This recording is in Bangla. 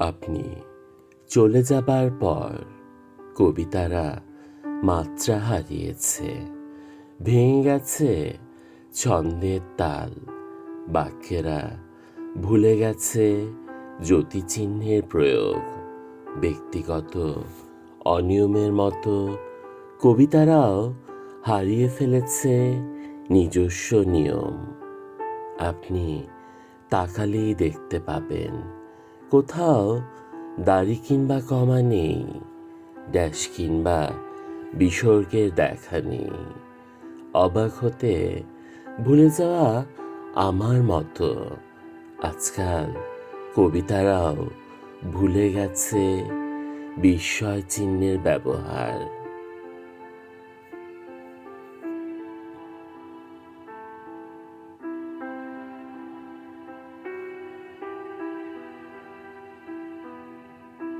আপনি চলে যাবার পর কবিতারা মাত্রা হারিয়েছে। ভেঙে গেছে ছন্দের তাল, বাক্যেরা ভুলে গেছে জ্যোতিচিহ্নের প্রয়োগ। ব্যক্তিগত অনিয়মের মতো কবিতারাও হারিয়ে ফেলেছে নিজস্ব নিয়ম। আপনি তাকালেই দেখতে পাবেন কোথাও দাড়ি কিংবা কমা নেই, ড্যাশ কিংবা বিসর্গের দেখা নেই। অবাক হতে ভুলে যাওয়া আমার মতো আজকাল কবিতারাও ভুলে গেছে বিস্ময় চিহ্নের ব্যবহার।